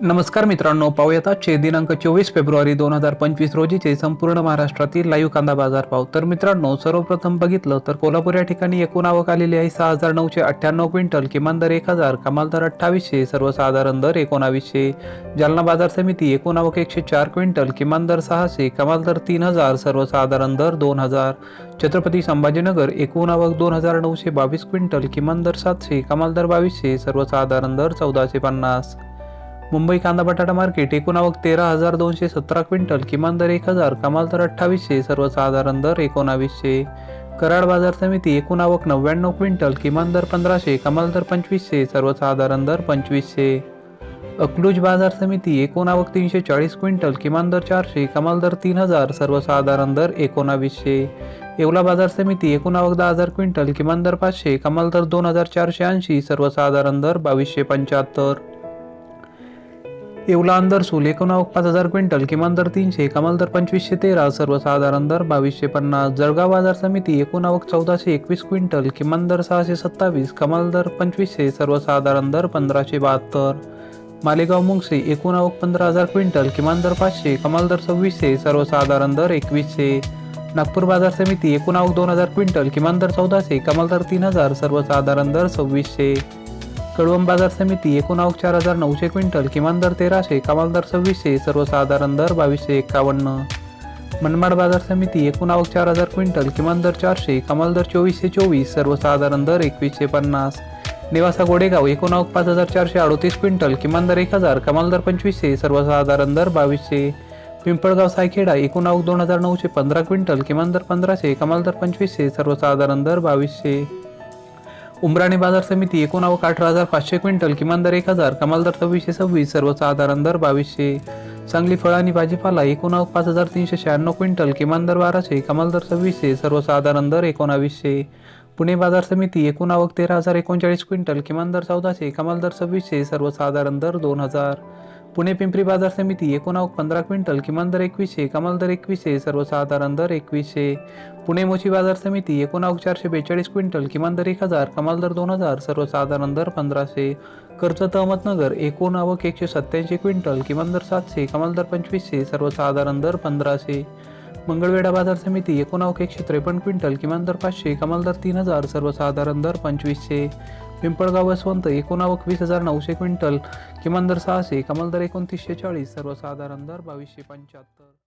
नमस्कार मित्रांनो पाहूयात आजचे दिनांक चोवीस फेब्रुवारी दोन हजार पंचवीस रोजीचे संपूर्ण महाराष्ट्रातील लाईव्ह कांदा बाजार पाव. तर मित्रांनो सर्वप्रथम बघितलं तर कोल्हापूर या ठिकाणी एकूण आवक आलेली आहे सहा हजार नऊशे अठ्ठ्याण्णव क्विंटल किमान दर एक हजार कमाल दर अठ्ठावीसशे सर्वसाधारण दर एकोणावीसशे. जालना बाजार समिती एकूण आवक एकशे चार क्विंटल किमान दर सहाशे कमाल दर तीन हजार सर्वसाधारण दर दोन हजार. छत्रपती संभाजीनगर एकूण आवक दोन हजार नऊशे बावीस क्विंटल किमान दर सातशे कमाल दर बावीसशे सर्वसाधारण दर चौदाशे पन्नास. मुंबई कांदा बटाटा मार्केट एकूण आवक तेरा हजार दोनशे सतरा क्विंटल किमान दर एक हजार कमाल दर अठ्ठावीसशे सर्वसाधारण दर एकोणावीसशे. कराड बाजार समिती एकूण आवक नव्याण्णव क्विंटल किमान दर पंधराशे कमाल दर पंचवीसशे सर्वसाधारण दर पंचवीसशे. अकलूज बाजार समिती एकूण आवक तीनशे चाळीस क्विंटल किमान दर चारशे कमाल दर तीन हजार सर्वसाधारण दर एकोणावीसशे. येवला बाजार समिती एकूण आवक दहा हजार क्विंटल किमान दर पाचशे कमाल दर दोन हजार चारशे ऐंशी सर्वसाधारण दर बावीसशे पंच्याहत्तर. येवला अंदरसूल एकूण आवक पाच हजार क्विंटल किमान दर तीनशे कमाल दर पंचवीसशे तेरा सर्वसाधारण दर बावीसशे पन्नास जळगाव बाजार समिती एकूण आवक चौदाशे एकवीस क्विंटल किमान दर सहाशे सत्तावीस कमाल दर पंचवीसशे सर्वसाधारण दर पंधराशे बहात्तर. मालेगाव मुंगसे एकूण आवक पंधरा हजार क्विंटल किमान दर पाचशे कमाल दर सव्वीसशे सर्वसाधारण दर एकवीसशे. नागपूर बाजार समिती एकूण आवक दोन हजार क्विंटल किमान दर चौदाशे कमाल दर तीन हजार सर्वसाधारण दर सव्वीसशे. कळवण बाजार समिती एकूण आवक चार हजार नऊशे क्विंटल किमान दर तेराशे कमाल दर सव्वीसशे सर्वसाधारण दर बावीसशे एकावन्न मनमाड बाजार समिती एकूण आवक चार हजार क्विंटल किमान दर चारशे कमाल दर चोवीसशे चोवीस सर्वसाधारण दर एकवीसशे पन्नास. निवासा गोडेगाव एकूण आवक पाच हजार चारशे अडोतीस क्विंटल किमान दर एक हजार कमाल दर पंचवीसशे सर्वसाधारण दर बावीसशे. पिंपळगाव सायखेडा एकूण आवक दोन हजार नऊशे पंधरा क्विंटल किमान दर पंधराशे कमाल दर पंचवीसशे सर्वसाधारण दर बावीसशे. उमराणे बाजार समिती एकूण आवक अठरा हजार पाचशे क्विंटल किमान दर एक हजार कमाल दर सव्वीसशे सव्वीस सर्वसाधारण दर बावीसशे. सांगली फळ आणि भाजीपाला एकूण आवक पाच हजार तीनशे शहाण्णव क्विंटल किमान दर बाराशे कमाल दर सव्वीसशे सर्वसाधारण दर एकोणावीसशे. पुणे बाजार समिती एकूण आवक तेरा हजार एकोणचाळीस क्विंटल किमान दर चौदाशे कमाल दर सव्वीसशे सर्वसाधारण दर दोन हजार. पुणे पिंपरी बाजार समिती एकोणाव पंधरा क्विंटल किमान दर एकवीसशे कमाल दर एकवीसशे सर्वसाधारण दर एकवीसशे. पुणे मोशी बाजार समिती एकूण चारशे बेचाळीस क्विंटल किमान दर एक हजार कमाल दर दोन हजार सर्वसाधारण दर पंधराशे. कर्जत अहमदनगर एकोणावक एकशे सत्याऐंशी क्विंटल किमान दर सातशे कमाल दर पंचवीसशे सर्वसाधारण दर पंधराशे. मंगळवेढा बाजार समिती एकोणावक एकशे त्रेपन्न क्विंटल किमान दर पाचशे कमाल दर तीन हजार सर्वसाधारण दर पंचवीसशे. पिंपळगाव वसवंत एकूण वीस हजार नऊशे क्विंटल किमान दर सहाशे कमाल दर एकोणतीसशे चाळीस सर्वसाधारण दर बावीसशे पंच्याहत्तर.